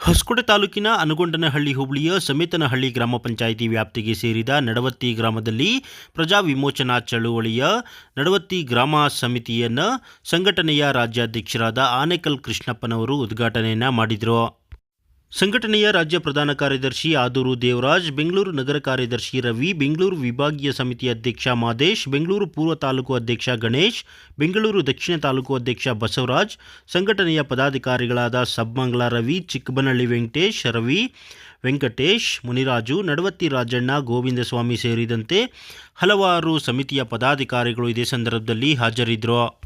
ಹೊಸಕೋಟೆ ತಾಲೂಕಿನ ಅನುಗೊಂಡನಹಳ್ಳಿ ಹೋಬಳಿಯ ಸಮೇತನಹಳ್ಳಿ ಗ್ರಾಮ ಪಂಚಾಯಿತಿ ವ್ಯಾಪ್ತಿಗೆ ಸೇರಿದ ನಡವತ್ತಿ ಗ್ರಾಮದಲ್ಲಿ ಪ್ರಜಾ ವಿಮೋಚನಾ ಚಳುವಳಿಯ ನಡವತ್ತಿ ಗ್ರಾಮ ಸಮಿತಿಯನ್ನು ಸಂಘಟನೆಯ ರಾಜ್ಯಾಧ್ಯಕ್ಷರಾದ ಆನೇಕಲ್ ಕೃಷ್ಣಪ್ಪನವರು ಉದ್ಘಾಟನೆಯನ್ನು ಮಾಡಿದರು. ಸಂಘಟನೆಯ ರಾಜ್ಯ ಪ್ರಧಾನ ಕಾರ್ಯದರ್ಶಿ ಆದೂರು ದೇವರಾಜ್, ಬೆಂಗಳೂರು ನಗರ ಕಾರ್ಯದರ್ಶಿ ರವಿ, ಬೆಂಗಳೂರು ವಿಭಾಗೀಯ ಸಮಿತಿ ಅಧ್ಯಕ್ಷ ಮಾದೇಶ್, ಬೆಂಗಳೂರು ಪೂರ್ವ ತಾಲೂಕು ಅಧ್ಯಕ್ಷ ಗಣೇಶ್, ಬೆಂಗಳೂರು ದಕ್ಷಿಣ ತಾಲೂಕು ಅಧ್ಯಕ್ಷ ಬಸವರಾಜ್, ಸಂಘಟನೆಯ ಪದಾಧಿಕಾರಿಗಳಾದ ಸಬ್ಮಂಗ್ಲ ರವಿ, ಚಿಕ್ಕಬನಹಳ್ಳಿ ವೆಂಕಟೇಶ್, ರವಿ ವೆಂಕಟೇಶ್, ಮುನಿರಾಜು, ನಡವತ್ತಿ ರಾಜಣ್ಣ, ಗೋವಿಂದಸ್ವಾಮಿ ಸೇರಿದಂತೆ ಹಲವಾರು ಸಮಿತಿಯ ಪದಾಧಿಕಾರಿಗಳು ಇದೇ ಸಂದರ್ಭದಲ್ಲಿ ಹಾಜರಿದ್ದರು.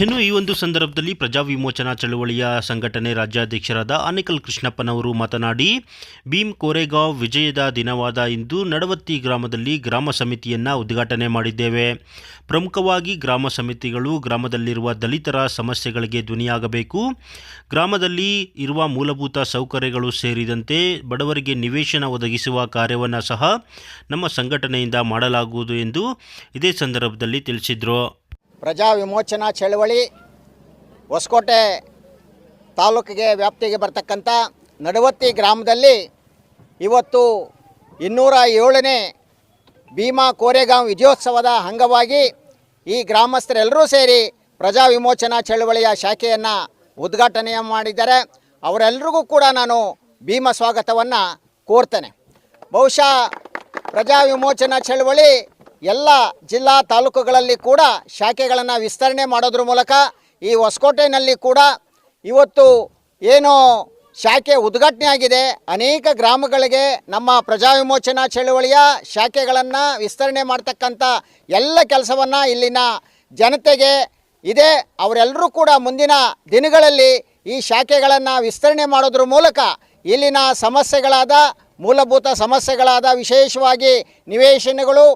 ಇನ್ನು ಈ ಒಂದು ಸಂದರ್ಭದಲ್ಲಿ ಪ್ರಜಾ ವಿಮೋಚನಾ ಚಳವಳಿಯ ಸಂಘಟನೆ ರಾಜ್ಯಾಧ್ಯಕ್ಷರಾದ ಆನೇಕಲ್ ಕೃಷ್ಣಪ್ಪನವರು ಮಾತನಾಡಿ, ಭೀಮ್ ಕೋರೆಗಾಂವ್ ವಿಜಯದ ದಿನವಾದ ಇಂದು ನಡವತ್ತಿ ಗ್ರಾಮದಲ್ಲಿ ಗ್ರಾಮ ಸಮಿತಿಯನ್ನು ಉದ್ಘಾಟನೆ ಮಾಡಿದ್ದೇವೆ. ಪ್ರಮುಖವಾಗಿ ಗ್ರಾಮ ಸಮಿತಿಗಳು ಗ್ರಾಮದಲ್ಲಿರುವ ದಲಿತರ ಸಮಸ್ಯೆಗಳಿಗೆ ಧ್ವನಿಯಾಗಬೇಕು. ಗ್ರಾಮದಲ್ಲಿ ಇರುವ ಮೂಲಭೂತ ಸೌಕರ್ಯಗಳು ಸೇರಿದಂತೆ ಬಡವರಿಗೆ ನಿವೇಶನ ಒದಗಿಸುವ ಕಾರ್ಯವನ್ನು ಸಹ ನಮ್ಮ ಸಂಘಟನೆಯಿಂದ ಮಾಡಲಾಗುವುದು ಎಂದು ಇದೇ ಸಂದರ್ಭದಲ್ಲಿ ತಿಳಿಸಿದರು. ಪ್ರಜಾ ವಿಮೋಚನಾ ಚಳವಳಿ, ಹೊಸಕೋಟೆ ತಾಲೂಕಿಗೆ ವ್ಯಾಪ್ತಿಗೆ ಬರ್ತಕ್ಕಂಥ ನಡವತ್ತಿ ಗ್ರಾಮದಲ್ಲಿ ಇವತ್ತು ಇನ್ನೂರ ಏಳನೇ ಭೀಮಾ ಕೋರೆಗಾಂವ್ ವಿಜಯೋತ್ಸವದ ಅಂಗವಾಗಿ ಈ ಗ್ರಾಮಸ್ಥರೆಲ್ಲರೂ ಸೇರಿ ಪ್ರಜಾ ವಿಮೋಚನಾ ಚಳವಳಿಯ ಶಾಖೆಯನ್ನು ಉದ್ಘಾಟನೆ ಮಾಡಿದ್ದಾರೆ. ಅವರೆಲ್ಲರಿಗೂ ಕೂಡ ನಾನು ಭೀಮ ಸ್ವಾಗತವನ್ನು ಕೋರ್ತೇನೆ. ಬಹುಶಃ ಪ್ರಜಾ ವಿಮೋಚನಾ ಚಳವಳಿ ಎಲ್ಲ ಜಿಲ್ಲಾ ತಾಲೂಕುಗಳಲ್ಲಿ ಕೂಡ ಶಾಖೆಗಳನ್ನು ವಿಸ್ತರಣೆ ಮಾಡೋದ್ರ ಮೂಲಕ ಈ ಹೊಸಕೋಟೆಯಲ್ಲಿ ಕೂಡ ಇವತ್ತು ಏನು ಶಾಖೆ ಉದ್ಘಾಟನೆ ಆಗಿದೆ. ಅನೇಕ ಗ್ರಾಮಗಳಿಗೆ ನಮ್ಮ ಪ್ರಜಾ ವಿಮೋಚನಾ ಚಳುವಳಿಯ ಶಾಖೆಗಳನ್ನು ವಿಸ್ತರಣೆ ಮಾಡ್ತಕ್ಕಂಥ ಎಲ್ಲ ಕೆಲಸವನ್ನು ಇಲ್ಲಿನ ಜನತೆಗೆ ಇದೆ. ಅವರೆಲ್ಲರೂ ಕೂಡ ಮುಂದಿನ ದಿನಗಳಲ್ಲಿ ಈ ಶಾಖೆಗಳನ್ನು ವಿಸ್ತರಣೆ ಮಾಡೋದ್ರ ಮೂಲಕ ಇಲ್ಲಿನ ಸಮಸ್ಯೆಗಳಾದ ಮೂಲಭೂತ ಸಮಸ್ಯೆಗಳಾದ ವಿಶೇಷವಾಗಿ ನಿವೇಶನಗಳು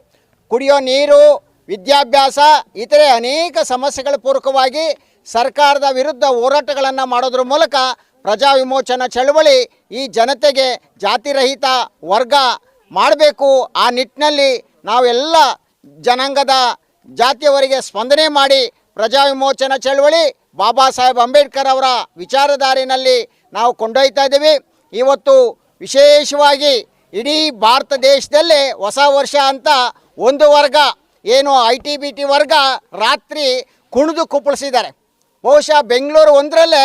ಕುಡಿಯೋ ನೀರು, ವಿದ್ಯಾಭ್ಯಾಸ, ಇತರೆ ಅನೇಕ ಸಮಸ್ಯೆಗಳ ಪೂರಕವಾಗಿ ಸರ್ಕಾರದ ವಿರುದ್ಧ ಹೋರಾಟಗಳನ್ನು ಮಾಡೋದ್ರ ಮೂಲಕ ಪ್ರಜಾ ವಿಮೋಚನಾ ಚಳವಳಿ ಈ ಜನತೆಗೆ ಜಾತಿರಹಿತ ವರ್ಗ ಮಾಡಬೇಕು. ಆ ನಿಟ್ಟಿನಲ್ಲಿ ನಾವೆಲ್ಲ ಜನಾಂಗದ ಜಾತಿಯವರಿಗೆ ಸ್ಪಂದನೆ ಮಾಡಿ ಪ್ರಜಾ ವಿಮೋಚನಾ ಚಳವಳಿ ಬಾಬಾ ಸಾಹೇಬ್ ಅಂಬೇಡ್ಕರ್ ಅವರ ವಿಚಾರಧಾರೆಯಲ್ಲಿ ನಾವು ಕೊಂಡೊಯ್ತಾ ಇದ್ದೀವಿ. ಇವತ್ತು ವಿಶೇಷವಾಗಿ ಇಡೀ ಭಾರತ ದೇಶದಲ್ಲೇ ಹೊಸ ವರ್ಷ ಅಂತ ಒಂದು ವರ್ಗ, ಏನು ಐ ಟಿ ಬಿ ಟಿ ವರ್ಗ ರಾತ್ರಿ ಕುಣಿದು ಕುಪ್ಪಳಿಸಿದ್ದಾರೆ. ಬಹುಶಃ ಬೆಂಗಳೂರು ಒಂದರಲ್ಲೇ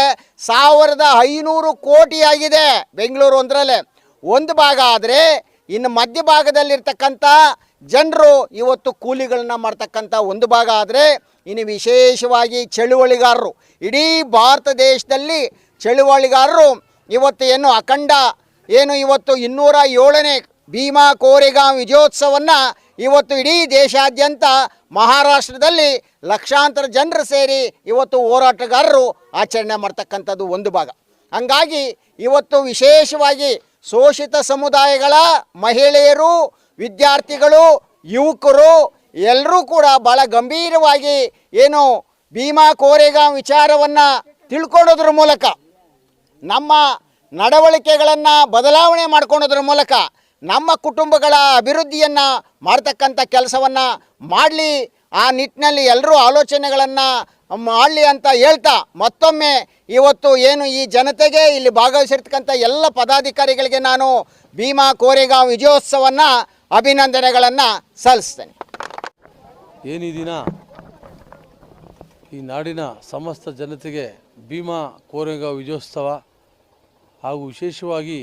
ಸಾವಿರದ ಐನೂರು ಕೋಟಿ ಆಗಿದೆ ಬೆಂಗಳೂರು ಒಂದರಲ್ಲೇ. ಒಂದು ಭಾಗ ಆದರೆ ಇನ್ನು ಮಧ್ಯ ಭಾಗದಲ್ಲಿರ್ತಕ್ಕಂಥ ಜನರು ಇವತ್ತು ಕೂಲಿಗಳನ್ನ ಮಾಡ್ತಕ್ಕಂಥ ಒಂದು ಭಾಗ ಆದರೆ ಇನ್ನು ವಿಶೇಷವಾಗಿ ಚಳುವಳಿಗಾರರು. ಇಡೀ ಭಾರತ ದೇಶದಲ್ಲಿ ಚಳುವಳಿಗಾರರು ಇವತ್ತು ಏನು ಅಖಂಡ, ಏನು ಇವತ್ತು ಇನ್ನೂರ ಏಳನೇ ಭೀಮಾ ಕೋರೆಗಾಂ ವಿಜಯೋತ್ಸವವನ್ನು ಇವತ್ತು ಇಡೀ ದೇಶಾದ್ಯಂತ ಮಹಾರಾಷ್ಟ್ರದಲ್ಲಿ ಲಕ್ಷಾಂತರ ಜನರು ಸೇರಿ ಇವತ್ತು ಹೋರಾಟಗಾರರು ಆಚರಣೆ ಮಾಡ್ತಕ್ಕಂಥದ್ದು ಒಂದು ಭಾಗ. ಹಂಗಾಗಿ ಇವತ್ತು ವಿಶೇಷವಾಗಿ ಶೋಷಿತ ಸಮುದಾಯಗಳ ಮಹಿಳೆಯರು, ವಿದ್ಯಾರ್ಥಿಗಳು, ಯುವಕರು ಎಲ್ಲರೂ ಕೂಡ ಭಾಳ ಗಂಭೀರವಾಗಿ ಏನು ಭೀಮಾ ಕೋರೆಗಾಂ ವಿಚಾರವನ್ನು ತಿಳ್ಕೊಳ್ಳೋದ್ರ ಮೂಲಕ, ನಮ್ಮ ನಡವಳಿಕೆಗಳನ್ನು ಬದಲಾವಣೆ ಮಾಡ್ಕೊಳೋದ್ರ ಮೂಲಕ ನಮ್ಮ ಕುಟುಂಬಗಳ ಅಭಿವೃದ್ಧಿಯನ್ನು ಮಾಡ್ತಕ್ಕಂಥ ಕೆಲಸವನ್ನು ಮಾಡಲಿ, ಆ ನಿಟ್ಟಿನಲ್ಲಿ ಎಲ್ಲರೂ ಆಲೋಚನೆಗಳನ್ನು ಮಾಡಲಿ ಅಂತ ಹೇಳ್ತಾ ಮತ್ತೊಮ್ಮೆ ಇವತ್ತು ಏನು ಈ ಜನತೆಗೆ ಇಲ್ಲಿ ಭಾಗವಹಿಸಿರ್ತಕ್ಕಂಥ ಎಲ್ಲ ಪದಾಧಿಕಾರಿಗಳಿಗೆ ನಾನು ಭೀಮಾ ಕೋರೆಗಾಂವ್ ವಿಜಯೋತ್ಸವವನ್ನು ಅಭಿನಂದನೆಗಳನ್ನು ಸಲ್ಲಿಸ್ತೇನೆ. ಏನು ಈ ನಾಡಿನ ಸಮಸ್ತ ಜನತೆಗೆ ಭೀಮಾ ಕೋರೆಗಾಂವ್ ವಿಜಯೋತ್ಸವ ಹಾಗೂ ವಿಶೇಷವಾಗಿ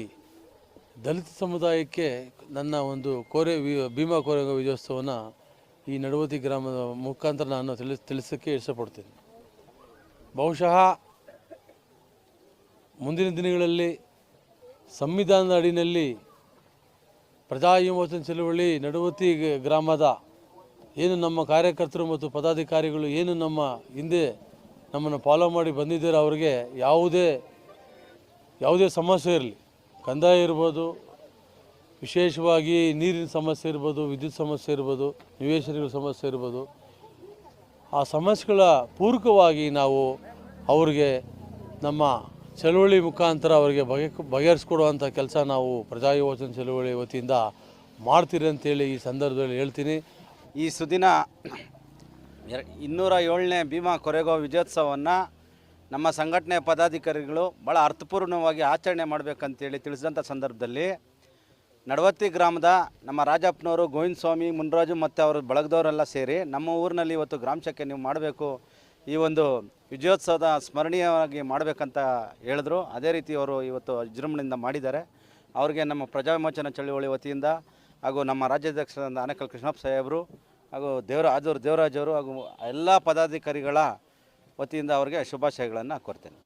ದಲಿತ ಸಮುದಾಯಕ್ಕೆ ನನ್ನ ಒಂದು ಕೋರೆ ಭೀಮಾ ಕೋರೆ ವಿಜಯೋತ್ಸವನ ಈ ನಡುವತಿ ಗ್ರಾಮದ ಮುಖಾಂತರ ನಾನು ತಿಳಿಸ್, ತಿಳಿಸೋಕ್ಕೆ ಇಷ್ಟಪಡ್ತೀನಿ. ಬಹುಶಃ ಮುಂದಿನ ದಿನಗಳಲ್ಲಿ ಸಂವಿಧಾನದ ಅಡಿನಲ್ಲಿ ಪ್ರಜಾ ವಿಮೋಚನ ಚಳುವಳಿ, ನಡುವತಿ ಗ್ರಾಮದ ಏನು ನಮ್ಮ ಕಾರ್ಯಕರ್ತರು ಮತ್ತು ಪದಾಧಿಕಾರಿಗಳು ಏನು ನಮ್ಮ ಹಿಂದೆ ನಮ್ಮನ್ನು ಫಾಲೋ ಮಾಡಿ ಬಂದಿದ್ದಾರೆ, ಅವರಿಗೆ ಯಾವುದೇ ಯಾವುದೇ ಸಮಸ್ಯೆ ಇರಲಿ. ಕಂದಾಯ ಇರ್ಬೋದು, ವಿಶೇಷವಾಗಿ ನೀರಿನ ಸಮಸ್ಯೆ ಇರ್ಬೋದು, ವಿದ್ಯುತ್ ಸಮಸ್ಯೆ ಇರ್ಬೋದು, ನಿವೇಶನಗಳ ಸಮಸ್ಯೆ ಇರ್ಬೋದು, ಆ ಸಮಸ್ಯೆಗಳ ಪೂರಕವಾಗಿ ನಾವು ಅವ್ರಿಗೆ ನಮ್ಮ ಚಳುವಳಿ ಮುಖಾಂತರ ಅವರಿಗೆ ಬಗೆ, ಬಗೆಹರಿಸ್ಕೊಡುವಂಥ ಕೆಲಸ ನಾವು ಪ್ರಜಾ ಯೋಚನೆ ಚಳುವಳಿ ವತಿಯಿಂದ ಮಾಡ್ತೀರಿ ಅಂತೇಳಿ ಈ ಸಂದರ್ಭದಲ್ಲಿ ಹೇಳ್ತೀನಿ. ಈ ಸುದಿನ ಇನ್ನೂರ ಏಳನೇ ಭೀಮಾ ಕೊರೆಗೋ ವಿಜಯೋತ್ಸವವನ್ನು ನಮ್ಮ ಸಂಘಟನೆ ಪದಾಧಿಕಾರಿಗಳು ಭಾಳ ಅರ್ಥಪೂರ್ಣವಾಗಿ ಆಚರಣೆ ಮಾಡಬೇಕಂತೇಳಿ ತಿಳಿಸಿದಂಥ ಸಂದರ್ಭದಲ್ಲಿ ನಡವತ್ತಿ ಗ್ರಾಮದ ನಮ್ಮ ರಾಜಪ್ಪನವರು ಗೋವಿಂದ ಸ್ವಾಮಿ, ಮುನ್ರಾಜು ಮತ್ತು ಅವರು ಬಳಗದವರೆಲ್ಲ ಸೇರಿ ನಮ್ಮ ಊರಿನಲ್ಲಿ ಇವತ್ತು ಗ್ರಾಮಶಕ್ಕೆ ನೀವು ಮಾಡಬೇಕು, ಈ ಒಂದು ವಿಜಯೋತ್ಸವದ ಸ್ಮರಣೀಯವಾಗಿ ಮಾಡಬೇಕಂತ ಹೇಳಿದ್ರು. ಅದೇ ರೀತಿ ಅವರು ಇವತ್ತು ವಿಜೃಂಭಣೆಯಿಂದ ಮಾಡಿದ್ದಾರೆ. ಅವರಿಗೆ ನಮ್ಮ ಪ್ರಜಾ ವಿಮೋಚನಾ ಚಳುವಳಿ ವತಿಯಿಂದ ಹಾಗೂ ನಮ್ಮ ರಾಜ್ಯಾಧ್ಯಕ್ಷರಾದ ಆನೇಕಲ್ ಕೃಷ್ಣಪ್ಪ ಸಾಹೇಬರು ಹಾಗೂ ದೇವರ ಆಜೂರು ಹಾಗೂ ಎಲ್ಲ ಪದಾಧಿಕಾರಿಗಳ ವತಿಯಿಂದ ಅವರಿಗೆ ಶುಭಾಶಯಗಳನ್ನು ಕೋರ್ತೇನೆ